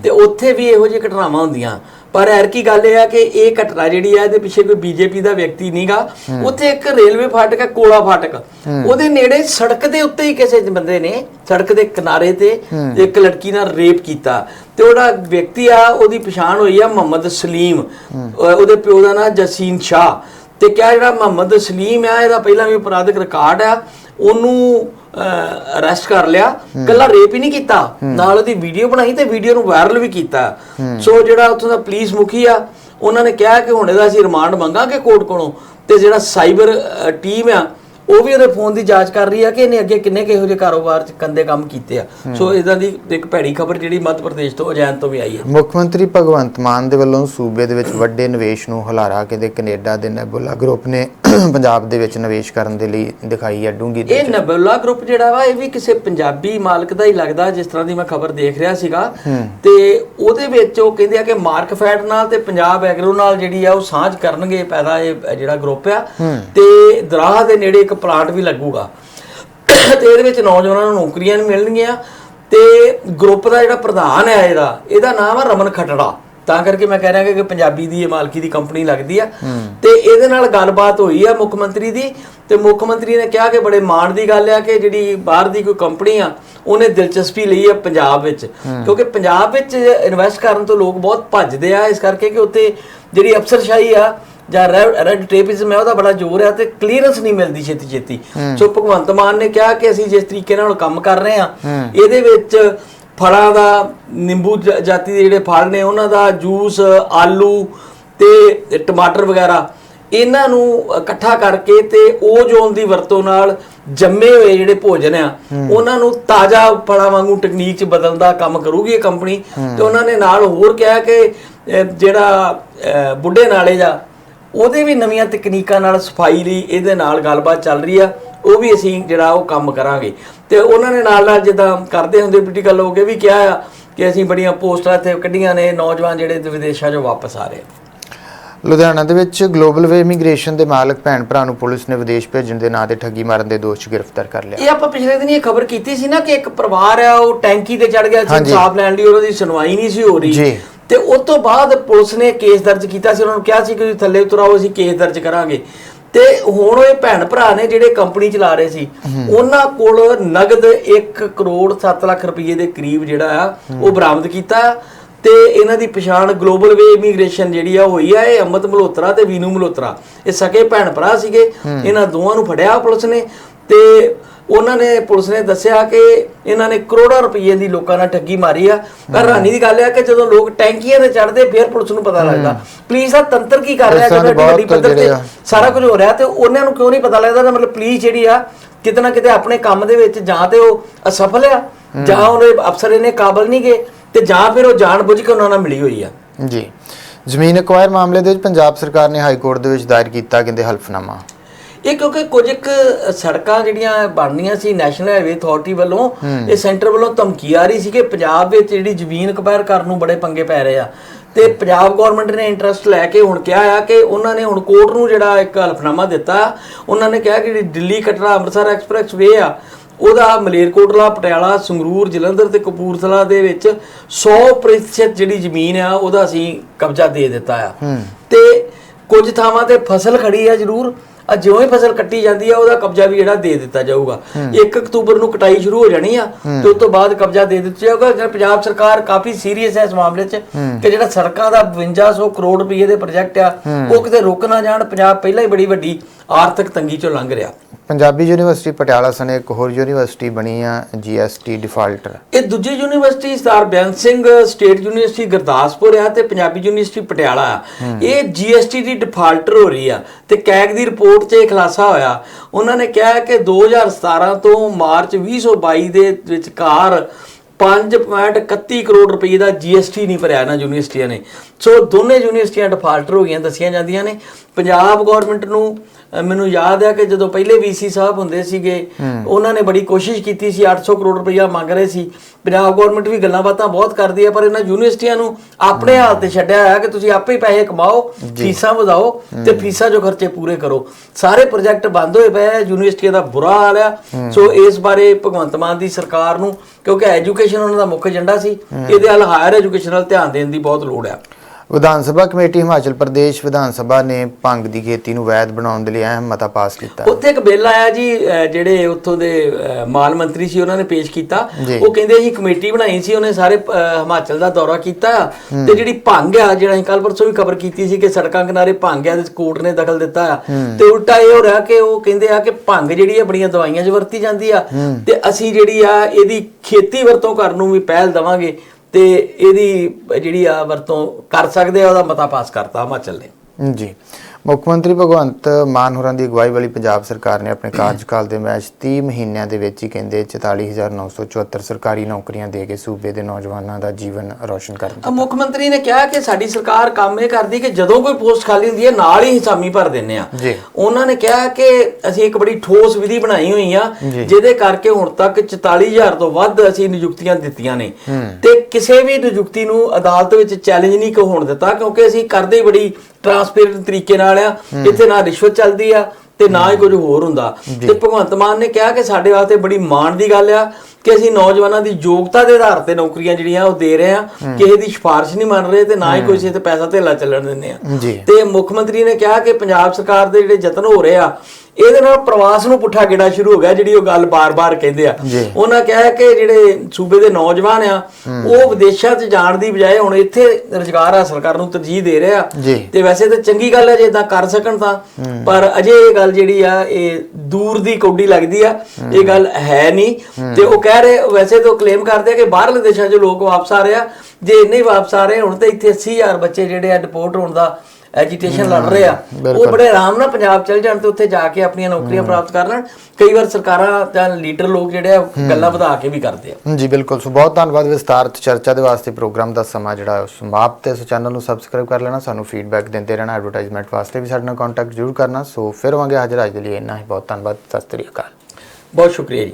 ਤੇ ਉੱਥੇ ਵੀ ਇਹੋ ਜਿਹੀ ਘਟਨਾਵਾਂ ਹੁੰਦੀਆਂ। ਪਰ ਐਰ ਕੀ ਗੱਲ ਇਹ ਆ ਕਿ ਇਹ ਘਟਨਾ ਜਿਹੜੀ ਆ ਇਹਦੇ ਪਿੱਛੇ ਕੋਈ ਬੀਜੇਪੀ ਦਾ ਵਿਅਕਤੀ ਨਹੀਂਗਾ। ਉੱਥੇ ਇੱਕ ਰੇਲਵੇ ਫਾਟਕ ਹੈ ਕੋਲਾ ਫਾਟਕ। ਉਹਦੇ ਨੇੜੇ ਸੜਕ ਦੇ ਉੱਤੇ ਹੀ ਕਿਸੇ ਬੰਦੇ ਨੇ ਸੜਕ ਦੇ ਕਿਨਾਰੇ ਤੇ ਇੱਕ ਲੜਕੀ ਨਾਲ ਰੇਪ ਕੀਤਾ। ਤੇ ਉਹਦਾ ਵਿਅਕਤੀ ਆ ਉਹਦੀ ਪਛਾਣ ਹੋਈ ਆ ਮੁਹੰਮਦ ਸਲੀਮ। ਉਹਦੇ ਪਿਓ ਦਾ ਨਾਮ ਜਸੀਨ ਸ਼ਾਹ। ਤੇ ਕਿਹਾ ਜਿਹੜਾ ਮੁਹੰਮਦ ਸਲੀਮ ਆ ਇਹਦਾ ਪਹਿਲਾਂ ਵੀ ਅਪਰਾਧਿਕ ਰਿਕਾਰਡ ਆ। ਉਹਨੂੰ ਅਰੈਸਟ ਕਰ ਲਿਆ। ਕੱਲਾ ਰੇਪ ਹੀ ਨਹੀਂ ਕੀਤਾ। ਨਾਲ ਉਹਦੀ ਵੀਡੀਓ ਬਣਾਈ ਤੇ ਵੀਡੀਓ ਨੂੰ ਵਾਇਰਲ ਵੀ ਕੀਤਾ। ਸੋ ਜਿਹੜਾ ਉੱਥੋਂ ਦਾ ਪੁਲਿਸ ਮੁਖੀ ਆ, ਉਹਨਾਂ ਨੇ ਕਿਹਾ ਕਿ ਹੁਣ ਇਹਦਾ ਅਸੀਂ ਰਿਮਾਂਡ ਮੰਗਾਂਗੇ ਕੋਰਟ ਕੋਲੋਂ ਤੇ ਜਿਹੜਾ ਸਾਈਬਰ ਟੀਮ ਆ ਉਹ ਵੀ ਉਹਦੇ ਫੋਨ ਦੀ ਜਾਂਚ ਕਰ ਰਹੀ ਆ ਕਿ ਇਹਨੇ ਅੱਗੇ ਕਿੰਨੇ ਕਿਹੋ ਜਿਹੇ ਕਾਰੋਬਾਰ ਚ ਕੰਦੇ ਕੰਮ ਕੀਤੇ ਆ। ਸੋ ਇਦਾਂ ਦੀ ਇੱਕ ਭੈੜੀ ਖਬਰ ਜਿਹੜੀ ਮੱਧ ਪ੍ਰਦੇਸ਼ ਤੋਂ ਅਜੈਨ ਤੋਂ ਵੀ ਆਈ ਹੈ। ਮੁੱਖ ਮੰਤਰੀ ਭਗਵੰਤ ਮਾਨ ਦੇ ਵੱਲੋਂ ਸੂਬੇ ਦੇ ਵਿੱਚ ਵੱਡੇ ਨਿਵੇਸ਼ ਨੂੰ ਹੁਲਾਰਾ ਕੇ ਦੇ ਕੈਨੇਡਾ ਦੇ ਨੈਬੂਲਾ ਗਰੁੱਪ ਨੇ ਪੰਜਾਬ ਦੇ ਵਿੱਚ ਨਿਵੇਸ਼ ਕਰਨ ਦੇ ਲਈ ਦਿਖਾਈ ਹੈ ਡੂੰਗੀ ਇਹ ਨਬੁਲਾ ਗਰੁੱਪ ਜਿਹੜਾ ਵਾ ਇਹ ਵੀ ਕਿਸੇ ਪੰਜਾਬੀ ਮਾਲਕ ਦਾ ਹੀ ਲੱਗਦਾ ਜਿਸ ਤਰ੍ਹਾਂ ਦੀ ਮੈਂ ਖਬਰ ਦੇਖ ਰਿਹਾ ਸੀਗਾ। ਤੇ ਉਹਦੇ ਵਿੱਚ ਉਹ ਕਹਿੰਦੇ ਆ ਕਿ ਮਾਰਕ ਫੈਟ ਨਾਲ ਤੇ ਪੰਜਾਬ ਐਗਰੋ ਨਾਲ ਜਿਹੜੀ ਆ ਉਹ ਸਾਂਝ ਕਰਨਗੇ ਪੈਦਾ ਇਹ ਜਿਹੜਾ ਗਰੁੱਪ ਆ। ਤੇ ਦਰਾਹ ਦੇ ਨੇੜੇ ਇੱਕ ਪਲਾਂਟ ਵੀ ਲੱਗੂਗਾ। ਤੇ ਇਹਦੇ ਵਿੱਚ ਨੌਜਵਾਨਾਂ ਨੂੰ ਨੌਕਰੀਆਂ ਵੀ ਮਿਲਣਗੀਆਂ ਤੇ ਗਰੁੱਪ ਦਾ ਜਿਹੜਾ ਪ੍ਰਧਾਨ ਹੈ ਇਹਦਾ ਇਹਦਾ ਨਾਮ ਹੈ ਰਮਨ ਖਟੜਾ। ਤਾਂ ਕਰਕੇ ਮੈਂ ਕਹਿ ਰਿਹਾ ਕਿ- ਕਿ ਪੰਜਾਬੀ ਦੀ ਇਹ ਮਾਲਕੀ ਦੀ ਕੰਪਨੀ ਲੱਗਦੀ ਆ। ਤੇ ਇਹਦੇ ਨਾਲ ਗੱਲਬਾਤ ਹੋਈ ਆ ਮੁੱਖ ਮੰਤਰੀ ਦੀ। ਤੇ ਮੁੱਖ ਮੰਤਰੀ ਨੇ ਕਿਹਾ ਕਿ ਬੜੇ ਮਾਣ ਦੀ ਗੱਲ ਆ ਕਿ ਜਿਹੜੀ ਬਾਹਰ ਦੀ ਕੋਈ ਕੰਪਨੀ ਆ ਉਹਨੇ ਦਿਲਚਸਪੀ ਲਈ ਆ ਪੰਜਾਬ ਵਿੱਚ। ਕਿਉਂਕਿ ਪੰਜਾਬ ਵਿੱਚ ਇਨਵੈਸਟ ਕਰਨ ਤੋਂ ਲੋਕ ਬਹੁਤ ਭੱਜਦੇ ਆ ਇਸ ਕਰਕੇ ਕਿ ਉੱਥੇ ਜਿਹੜੀ ਅਫਸਰਸ਼ਾਹੀ ਆ ਜਾਂ ਰੈਡ ਟੇਪਿਜ਼ਮ ਹੈ ਉਹਦਾ ਬੜਾ ਜ਼ੋਰ ਹੈ ਤੇ ਕਲੀਅਰੈਂਸ ਨਹੀਂ ਮਿਲਦੀ ਛੇਤੀ ਛੇਤੀ। ਸੋ ਭਗਵੰਤ ਮਾਨ ਨੇ ਕਿਹਾ ਕਿ ਅਸੀਂ ਜਿਸ ਤਰੀਕੇ ਨਾਲ ਕੰਮ ਕਰ ਰਹੇ ਹਾਂ ਇਹਦੇ ਵਿੱਚ ਫਲਾਂ ਦਾ ਨਿੰਬੂ ਜਾਤੀ ਦੇ ਜਿਹੜੇ ਫਲ ਨੇ ਉਹਨਾਂ ਦਾ ਜੂਸ ਆਲੂ ਤੇ ਟਮਾਟਰ ਵਗੈਰਾ ਇਹਨਾਂ ਨੂੰ ਇਕੱਠਾ ਕਰਕੇ ਤੇ ਓਜ਼ੋਨ ਦੀ ਵਰਤੋਂ ਨਾਲ ਜੰਮੇ ਹੋਏ ਜਿਹੜੇ ਭੋਜਨ ਆ ਉਹਨਾਂ ਨੂੰ ਤਾਜ਼ਾ ਫਲਾਂ ਵਾਂਗੂ ਟੈਕਨੀਕ ਚ ਬਦਲਣ ਦਾ ਕੰਮ ਕਰੂਗੀ ਇਹ ਕੰਪਨੀ ਤੇ ਉਹਨਾਂ ਨੇ ਨਾਲ ਹੋਰ ਕਿਹਾ ਕਿ ਜਿਹੜਾ ਬੁੱਢੇ ਨਾਲੇ ਜਾ ਉਹਦੇ ਵੀ ਨਵੀਆਂ ਤਕਨੀਕਾਂ ਨਾਲ ਸਫ਼ਾਈ ਲਈ ਇਹਦੇ ਨਾਲ ਗੱਲਬਾਤ ਚੱਲ ਰਹੀ ਆ ਉਹ ਵੀ ਅਸੀਂ ਜਿਹੜਾ ਉਹ ਕੰਮ ਕਰਾਂਗੇ ਤੇ ਉਹਨਾਂ ਨੇ ਨਾਲ ਨਾਲ ਜਿੱਦਾਂ ਕਰਦੇ ਹੁੰਦੇ ਪੋਲੀਟੀਕਲ ਲੋਕ ਇਹ ਵੀ ਕਿਹਾ ਆ ਕਿ ਅਸੀਂ ਬੜੀਆਂ ਪੋਸਟਰਾਂ ਇੱਥੇ ਕੱਢੀਆਂ ਨੇ ਨੌਜਵਾਨ ਜਿਹੜੇ ਵਿਦੇਸ਼ਾਂ 'ਚੋਂ ਵਾਪਸ ਆ ਰਹੇ ਲੁਧਿਆਣਾ ਦੇ ਵਿੱਚ ਗਲੋਬਲ ਵੇ ਇਮੀਗ੍ਰੇਸ਼ਨ ਦੇ ਮਾਲਕ ਭੈਣ ਭਰਾ ਨੂੰ ਪੁਲਿਸ ਨੇ ਵਿਦੇਸ਼ ਭੇਜਣ ਦੇ ਨਾਂ ਤੇ ਠੱਗੀ ਮਾਰਨ ਦੇ ਦੋਸ਼ 'ਚ ਗ੍ਰਿਫਤਾਰ ਕਰ ਲਿਆ ਇਹ ਆਪਾਂ ਪਿਛਲੇ ਦਿਨ ਇਹ ਖਬਰ ਕੀਤੀ ਸੀ ਨਾ ਕਿ ਇੱਕ ਪਰਿਵਾਰ ਆ ਉਹ ਟੈਂਕੀ ਤੇ ਚੜ ਗਿਆ ਸੀ। ਇਨਸਾਫ ਲੈਣ ਲਈ ਉਹਨਾਂ ਦੀ ਸੁਣਵਾਈ ਨਹੀਂ ਸੀ ਹੋ ਰਹੀ ਜੀ। ਤੇ ਉਸ ਤੋਂ ਬਾਅਦ ਪੁਲਿਸ ਨੇ ਕੇਸ ਦਰਜ ਕੀਤਾ ਸੀ ਉਹਨਾਂ ਨੂੰ ਕਿਹਾ ਸੀ ਕਿ ਤੁਸੀਂ ਥੱਲੇ ਉਤਰਾਓ ਅਸੀਂ ਕੇਸ ਦਰਜ ਕਰਾਂਗੇ। ਤੇ ਹੁਣ ਇਹ ਭੈਣ ਭਰਾ ਨੇ ਜਿਹੜੇ ਕੰਪਨੀ ਚਲਾ ਰਹੇ ਸੀ ਉਹਨਾਂ ਕੋਲ ਨਗਦ 1 ਕਰੋੜ 7 ਲੱਖ ਰੁਪਏ ਦੇ ਕਰੀਬ ਜਿਹੜਾ ਆ ਉਹ ਬਰਾਮਦ ਕੀਤਾ। ਤੇ ਇਹਨਾਂ ਦੀ ਪਛਾਣ ਗਲੋਬਲ ਵੇ ਇਮੀਗ੍ਰੇਸ਼ਨ ਜਿਹੜੀ ਆ ਹੋਈ ਆ ਇਹ ਅਮਤ ਮਲਹੋਤਰਾ ਤੇ ਵੀਨੂ ਮਲਹੋਤਰਾ। ਇਹ ਸਕੇ ਭੈਣ ਭਰਾ ਸੀਗੇ ਇਹਨਾਂ ਦੋਵਾਂ ਨੂੰ ਫੜਿਆ ਪੁਲਿਸ ਨੇ। ਤੇ ਉਹਨਾਂ ਨੇ ਪੁਲਿਸ ਨੇ ਦੱਸਿਆ ਕਿ ਇਹਨਾਂ ਨੇ ਕਰੋੜਾਂ ਰੁਪਏ ਦੀ ਲੋਕਾਂ ਨਾਲ ਠੱਗੀ ਮਾਰੀ ਆ। ਪਰ ਹੈਰਾਨੀ ਦੀ ਗੱਲ ਹੈ ਕਿ ਜਦੋਂ ਲੋਕ ਟੈਂਕੀਆਂ ਤੇ ਚੜਦੇ ਫਿਰ ਪੁਲਿਸ ਨੂੰ ਪਤਾ ਲੱਗਦਾ। ਪੁਲਿਸ ਦਾ ਤੰਤਰ ਕੀ ਕਰ ਰਿਹਾ ਜਦੋਂ ਵੱਡੀ ਪੱਧਰ ਤੇ। ਸਾਰਾ ਕੁਝ ਹੋ ਰਿਹਾ ਤੇ ਉਹਨਾਂ ਨੂੰ ਕਿਉਂ ਨਹੀਂ ਪਤਾ ਲੱਗਦਾ? ਤਾਂ ਮਤਲਬ ਪੁਲਿਸ ਜਿਹੜੀ ਆ ਕਿਤੇ ਨਾ ਕਿਤੇ ਆਪਣੇ ਕੰਮ ਦੇ ਵਿੱਚ ਜਾਂ ਤੇ ਉਹ ਅਸਫਲ ਆ ਜਾਂ ਉਹਦੇ ਅਫਸਰ ਇਹਨੇ ਕਾਬਲ ਨਹੀਂ ਗਏ ਤੇ ਜਾਂ ਫਿਰ ਉਹ ਜਾਣ ਬੁੱਝ ਕੇ ਉਹਨਾਂ ਨਾਲ ਮਿਲੀ ਹੋਈ ਆ। ਜੀ। ਜ਼ਮੀਨ ਐਕਵਾਇਰ ਮਾਮਲੇ ਦੇ ਵਿੱਚ ਪੰਜਾਬ ਸਰਕਾਰ ਨੇ ਹਾਈ ਕੋਰਟ ਦੇ ਵਿੱਚ ਦਾਇਰ ਕੀਤਾ ਕਹਿੰਦੇ ਹਲਫਨਾਮਾ। ਇਹ ਕਿਉਂਕਿ ਕੁਝ ਇੱਕ ਸੜਕਾਂ ਜਿਹੜੀਆਂ ਬਣਨੀਆਂ ਸੀ ਨੈਸ਼ਨਲ ਹਾਈਵੇ ਅਥਾਰਟੀ ਵੱਲੋਂ ਇਹ ਸੈਂਟਰ ਵੱਲੋਂ ਧਮਕੀ ਆ ਰਹੀ ਸੀ ਕਿ ਪੰਜਾਬ ਵਿੱਚ ਜਿਹੜੀ ਜ਼ਮੀਨ ਅਕਵਾਇਰ ਕਰਨ ਨੂੰ ਬੜੇ ਪੰਗੇ ਪੈ ਰਹੇ ਆ। ਤੇ ਪੰਜਾਬ ਗਵਰਨਮੈਂਟ ਨੇ ਇੰਟਰਸਟ ਲੈ ਕੇ ਹੁਣ ਕਿਹਾ ਆ ਕਿ ਉਹਨਾਂ ਨੇ ਹੁਣ ਕੋਰਟ ਨੂੰ ਜਿਹੜਾ ਇੱਕ ਹਲਫਨਾਮਾ ਦਿੱਤਾ ਉਹਨਾਂ ਨੇ ਕਿਹਾ ਕਿ ਜਿਹੜੀ ਦਿੱਲੀ ਕਟਰਾ ਅੰਮ੍ਰਿਤਸਰ ਐਕਸਪ੍ਰੈਸ ਵੇ ਆ ਉਹਦਾ ਮਲੇਰਕੋਟਲਾ ਪਟਿਆਲਾ ਸੰਗਰੂਰ ਜਲੰਧਰ ਤੇ ਕਪੂਰਥਲਾ ਦੇ ਵਿੱਚ 100% ਜਿਹੜੀ ਜ਼ਮੀਨ ਆ ਉਹਦਾ ਅਸੀਂ ਕਬਜ਼ਾ ਦੇ ਦਿੱਤਾ ਆ। ਤੇ ਕੁਝ ਥਾਵਾਂ ਤੇ ਫਸਲ ਖੜੀ ਆ ਜ਼ਰੂਰ। ਆ ਜਿਉਂ ਹੀ ਫਸਲ ਕੱਟੀ ਜਾਂਦੀ ਆ ਉਹਦਾ ਕਬਜ਼ਾ ਵੀ ਜਿਹੜਾ ਦੇ ਦਿੱਤਾ ਜਾਊਗਾ। 1 ਅਕਤੂਬਰ ਨੂੰ ਕਟਾਈ ਸ਼ੁਰੂ ਹੋ ਜਾਣੀ ਆ ਤੇ ਉਸ ਤੋਂ ਬਾਅਦ ਕਬਜ਼ਾ ਦੇ ਦਿੱਤਾ ਜਾਊਗਾ। ਜਿਹੜਾ ਪੰਜਾਬ ਸਰਕਾਰ ਕਾਫੀ ਸੀਰੀਅਸ ਹੈ ਇਸ ਮਾਮਲੇ 'ਚ ਕਿ ਜਿਹੜਾ ਸੜਕਾਂ ਦਾ 5200 ਕਰੋੜ ਰੁਪਏ ਦੇ ਪ੍ਰੋਜੈਕਟ ਆ ਉਹ ਕਿਤੇ ਰੁਕ ਨਾ ਜਾਣ। ਪੰਜਾਬ ਪਹਿਲਾਂ ਹੀ ਬੜੀ ਵੱਡੀ ਆਰਥਿਕ ਤੰਗੀ 'ਚੋਂ ਲੰਘ ਰਿਹਾ। ਪੰਜਾਬੀ ਯੂਨੀਵਰਸਿਟੀ ਪਟਿਆਲਾ ਸਣੇ ਇੱਕ ਹੋਰ ਯੂਨੀਵਰਸਿਟੀ ਬਣੀ ਆ ਜੀਐਸਟੀ ਡਿਫਾਲਟਰ ਇਹ ਦੂਜੀ university Sardar Beant Singh state university Gurdaspur ਆ ਤੇ ਪੰਜਾਬੀ ਯੂਨੀਵਰਸਿਟੀ ਪਟਿਆਲਾ ਆ। ਇਹ ਜੀਐਸਟੀ ਦੀ ਡਿਫਾਲਟਰ ਹੋ ਰਹੀ ਆ ਤੇ ਕੈਗ ਦੀ ਰਿਪੋਰਟ 'ਚ ਇਹ ਖੁਲਾਸਾ ਹੋਇਆ। ਉਹਨਾਂ ਨੇ ਕਿਹਾ ਕਿ 2017 ਤੋਂ ਮਾਰਚ 2022 ਦੇ ਵਿਚਕਾਰ 5.31 ਕਰੋੜ ਰੁਪਏ ਦਾ ਜੀਐਸਟੀ ਨਹੀਂ ਭਰਿਆ ਨਾ ਯੂਨੀਵਰਸਿਟੀਆਂ ਨੇ। ਸੋ ਦੋਨੇ ਯੂਨੀਵਰਸਿਟੀਆਂ ਡਿਫਾਲਟਰ ਹੋ ਗਈਆਂ ਦੱਸੀਆਂ ਜਾਂਦੀਆਂ ਨੇ। ਪੰਜਾਬ ਗਵਰਨਮੈਂਟ ਨੂੰ ਮੈਨੂੰ ਯਾਦ ਹੈ ਕਿ ਜਦੋਂ ਪਹਿਲੇ ਵੀਸੀ ਸਾਹਿਬ ਹੁੰਦੇ ਸੀਗੇ ਉਹਨਾਂ ਨੇ ਬੜੀ ਕੋਸ਼ਿਸ਼ ਕੀਤੀ ਸੀ 800 ਕਰੋੜ ਰੁਪਇਆ ਮੰਗ ਰਹੇ ਸੀ। ਪੰਜਾਬ ਗਵਰਨਮੈਂਟ ਵੀ ਗੱਲਾਂ ਬਾਤਾਂ ਬਹੁਤ ਕਰਦੀ ਹੈ ਪਰ ਇਹਨਾਂ ਯੂਨੀਵਰਸਿਟੀਆਂ ਨੂੰ ਆਪਣੇ ਹਾਲ ਤੇ ਛੱਡਿਆ ਹੋਇਆ ਕਿ ਤੁਸੀਂ ਆਪੇ ਹੀ ਪੈਸੇ ਕਮਾਓ ਫੀਸਾਂ ਵਧਾਓ ਤੇ ਫੀਸਾਂ ਜੋ ਖਰਚੇ ਪੂਰੇ ਕਰੋ। ਸਾਰੇ ਪ੍ਰੋਜੈਕਟ ਬੰਦ ਹੋਏ ਪਏ ਆ ਯੂਨੀਵਰਸਿਟੀਆਂ ਦਾ ਬੁਰਾ ਹਾਲ ਆ। ਸੋ ਇਸ ਬਾਰੇ ਭਗਵੰਤ ਮਾਨ ਦੀ ਸਰਕਾਰ ਨੂੰ ਕਿਉਂਕਿ ਐਜੂਕੇਸ਼ਨ ਉਹਨਾਂ ਦਾ ਮੁੱਖ ਏਜੰਡਾ ਸੀ। ਇਹਦੇ ਹਾਲ ਹਾਇਰ ਐਜੂਕੇਸ਼ਨ ਵੱਲ ਧਿਆਨ ਦੇਣ ਦੀ ਬਹੁਤ ਲੋੜ ਆ। ਵਿਧਾਨ ਸਭਾ ਕਮੇਟੀ ਹਿਮਾਚਲ ਪ੍ਰਦੇਸ਼ ਵਿਧਾਨ ਸਭਾ ਨੇ ਭੰਗ ਦੀ ਖੇਤੀ ਨੂੰ ਵੈਧ ਬਣਾਉਣ ਦੇ ਲਈ ਅਹਿਮ ਮਤਾ ਪਾਸ ਕੀਤਾ। ਉੱਥੇ ਇੱਕ ਬਿੱਲ ਆਇਆ ਜੀ ਜਿਹੜੇ ਉੱਥੋਂ ਦੇ ਮਾਲ ਮੰਤਰੀ ਸੀ ਉਹਨਾਂ ਨੇ ਪੇਸ਼ ਕੀਤਾ। ਜੀ। ਉਹ ਕਹਿੰਦੇ ਅਸੀਂ ਕਮੇਟੀ ਬਣਾਈ ਸੀ ਉਹਨੇ ਸਾਰੇ ਹਿਮਾਚਲ ਦਾ ਦੌਰਾ ਕੀਤਾ। ਤੇ ਜਿਹੜੀ ਭੰਗ ਆ ਜਿਹੜਾ ਅਸੀਂ ਕੱਲ ਪਰਸੋਂ ਵੀ ਖਬਰ ਕੀਤੀ ਸੀ ਕਿ ਸੜਕਾਂ ਕਿਨਾਰੇ ਭੰਗ ਆ ਤੇ ਕੋਰਟ ਨੇ ਦਖਲ ਦਿੱਤਾ ਆ। ਤੇ ਉਲਟਾ ਇਹ ਹੋ ਰਿਹਾ ਕਿ ਉਹ ਕਹਿੰਦੇ ਆ ਕਿ ਭੰਗ ਜਿਹੜੀ ਆ ਬੜੀਆਂ ਦਵਾਈਆਂ 'ਚ ਵਰਤੀ ਜਾਂਦੀ ਆ। ਤੇ ਅਸੀਂ ਜਿਹੜੀ ਆ ਇਹਦੀ ਖੇਤੀ ਵਰਤੋਂ ਕਰਨ ਨੂੰ ਵੀ ਪਹਿਲ ਦਵਾਂਗੇ। ਤੇ ਇਹਦੀ ਜਿਹੜੀ ਆ ਵਰਤੋਂ ਕਰ ਸਕਦੇ ਆ, ਉਹਦਾ ਮਤਾ ਪਾਸ ਕਰਤਾ ਹਿਮਾਚਲ ਨੇ। ਜੀ। ਮੁੱਖ ਮੰਤਰੀ ਭਗਵੰਤ ਮਾਨ ਹੋਰਾਂ ਦੀ ਅਗਵਾਈ ਵਾਲੀ ਪੰਜਾਬ ਸਰਕਾਰ ਨੇ ਆਪਣੇ ਕਾਰਜਕਾਲ ਦੇ ਵਿੱਚ 30 ਮਹੀਨਿਆਂ ਦੇ ਵਿੱਚ ਹੀ ਕਹਿੰਦੇ 44974 ਸਰਕਾਰੀ ਨੌਕਰੀਆਂ ਦੇ ਕੇ ਸੂਬੇ ਦੇ ਨੌਜਵਾਨਾਂ ਦਾ ਜੀਵਨ ਰੌਸ਼ਨ ਕਰ ਦਿੱਤਾ ਮੁੱਖ ਮੰਤਰੀ ਨੇ ਕਿਹਾ ਕਿ ਸਾਡੀ ਸਰਕਾਰ ਕੰਮ ਇਹ ਕਰਦੀ ਕਿ ਜਦੋਂ ਕੋਈ ਪੋਸਟ ਖਾਲੀ ਹੁੰਦੀ ਹੈ ਨਾਲ ਹੀ ਹਿਸਾਮੀ ਭਰ ਦਿੰਨੇ ਆ। ਉਹਨਾਂ ਨੇ ਕਿਹਾ ਕਿ ਅਸੀਂ ਇੱਕ ਬੜੀ ਠੋਸ ਵਿਧੀ ਬਣਾਈ ਹੋਈ ਆ। ਜਿਹਦੇ ਕਰਕੇ ਹੁਣ ਤੱਕ 44000 ਤੋਂ ਵੱਧ ਅਸੀਂ ਨਿਯੁਕਤੀਆਂ ਦਿੱਤੀਆਂ ਨੇ ਤੇ ਕਿਸੇ ਵੀ ਨਿਯੁਕਤੀ ਨੂੰ ਅਦਾਲਤ ਵਿੱਚ ਚੈਲੰਜ ਨਹੀਂ ਕੋ ਹੋਣ ਦਿੱਤਾ ਕਿਉਂਕਿ ਅਸੀਂ ਕਰਦੇ ਹੀ ਬੜੀ ਟਰਾਂਸਪੇਰੈਂਟ ਤਰੀਕੇ ਨਾਲ ਆ ਇੱਥੇ ਨਾ ਰਿਸ਼ਵਤ ਚੱਲਦੀ ਆ ਤੇ ਨਾ ਹੀ ਕੁਝ ਹੋਰ ਹੁੰਦਾ। ਤੇ ਭਗਵੰਤ ਮਾਨ ਨੇ ਕਿਹਾ ਕਿ ਸਾਡੇ ਵਾਸਤੇ ਬੜੀ ਮਾਣ ਦੀ ਗੱਲ ਆ ਕਿ ਅਸੀਂ ਨੌਜਵਾਨਾਂ ਦੀ ਯੋਗਤਾ ਦੇ ਆਧਾਰ ਤੇ ਨੌਕਰੀਆਂ ਜਿਹੜੀਆਂ ਉਹ ਦੇ ਰਹੇ ਆ ਕਿਸੇ ਦੀ ਸਿਫਾਰਿਸ਼ ਨਹੀਂ ਮੰਨ ਰਹੇ ਤੇ ਨਾ ਹੀ ਕਿਸੇ ਤੇ ਪੈਸਾ ਧੇਲਾ ਚੱਲਣ ਦਿੰਦੇ ਆ ਤੇ ਮੁੱਖ ਮੰਤਰੀ ਨੇ ਕਿਹਾ ਕਿ ਪੰਜਾਬ ਸਰਕਾਰ ਦੇ ਜਿਹੜੇ ਯਤਨ ਹੋ ਰਹੇ ਆ ਇਹਦੇ ਨਾਲ ਪ੍ਰਵਾਸ ਨੂੰ ਪੁੱਠਾ ਗੇੜਾ ਸ਼ੁਰੂ ਹੋ ਗਿਆ ਜਿਹੜੀ ਉਹ ਗੱਲ ਬਾਰ-ਬਾਰ ਕਹਿੰਦੇ ਆ। ਉਹਨਾਂ ਕਿਹਾ ਕਿ ਜਿਹੜੇ ਸੂਬੇ ਦੇ ਨੌਜਵਾਨ ਆ ਉਹ ਵਿਦੇਸ਼ਾਂ 'ਚ ਜਾਣ ਦੀ ਬਜਾਏ ਹੁਣ ਇੱਥੇ ਰੁਜ਼ਗਾਰ ਹਾਸਲ ਕਰਨ ਨੂੰ ਤਰਜੀਹ ਦੇ ਰਹੇ ਆ। ਤੇ ਵੈਸੇ ਤਾਂ ਚੰਗੀ ਗੱਲ ਹੈ ਜੇ ਇਦਾਂ ਕਰ ਸਕਣ ਤਾਂ ਪਰ ਅਜੇ ਇਹ ਗੱਲ ਜਿਹੜੀ ਆ ਇਹ ਦੂਰ ਦੀ ਕੌਡੀ ਲੱਗਦੀ ਆ ਇਹ ਗੱਲ ਹੈ ਨਹੀਂ। ਤੇ ਉਹ ਕਹਿ ਰਹੇ ਵੈਸੇ ਤਾਂ ਕਲੇਮ ਕਰਦੇ ਆ ਕਿ ਬਾਹਰਲੇ ਦੇਸ਼ਾਂ 'ਚ ਲੋਕ ਵਾਪਸ ਆ ਰਹੇ ਆ। ਜੇ ਇੰਨੇ ਹੀ ਵਾਪਸ ਆ ਰਹੇ ਹੁਣ ਤੇ ਇੱਥੇ 80000 ਬੱਚੇ ਜਿਹੜੇ ਆ ਡਿਪੋਰਟ ਹੋਣ ਦਾ ਐਜੀਟੇਸ਼ਨ ਲੜ ਰਹੇ ਆ। ਉਹ ਬੜੇ ਆਰਾਮ ਨਾਲ ਪੰਜਾਬ ਚਲ ਜਾਣ ਤੇ ਉੱਥੇ ਜਾ ਕੇ ਆਪਣੀਆਂ ਨੌਕਰੀਆਂ ਪ੍ਰਾਪਤ ਕਰ ਲੈਣ। ਕਈ ਵਾਰ ਸਰਕਾਰਾਂ ਜਾਂ ਲੀਡਰ ਲੋਕ ਜਿਹੜੇ ਆ ਗੱਲਾਂ ਵਧਾ ਕੇ ਵੀ ਕਰਦੇ ਆ। ਜੀ ਬਿਲਕੁਲ। ਸੋ ਬਹੁਤ ਧੰਨਵਾਦ ਵਿਸਤਾਰ ਚ ਚਰਚਾ ਦੇ ਵਾਸਤੇ ਪ੍ਰੋਗਰਾਮ ਦਾ ਸਮਾਂ ਜਿਹੜਾ ਸਮਾਪਤ ਹੈ। ਸੋ ਚੈਨਲ ਨੂੰ ਸਬਸਕ੍ਰਾਈਬ ਕਰ ਲੈਣਾ ਸਾਨੂੰ ਫੀਡਬੈਕ ਦਿੰਦੇ ਰਹਿਣਾ ਐਡਵਰਟਾਈਜ਼ਮੈਂਟ ਵਾਸਤੇ ਵੀ ਸਾਡੇ ਨਾਲ ਕੰਟੈਕਟ ਜ਼ਰੂਰ ਕਰਨਾ। ਸੋ ਫਿਰ ਆਵਾਂਗੇ ਹਾਜ਼ਰ। ਅੱਜ ਦੇ ਲਈ ਇੰਨਾ ਹੀ। ਬਹੁਤ ਧੰਨਵਾਦ। ਸਤਿ ਸ੍ਰੀ ਅਕਾਲ। ਬਹੁਤ ਸ਼ੁਕਰੀਆ ਜੀ।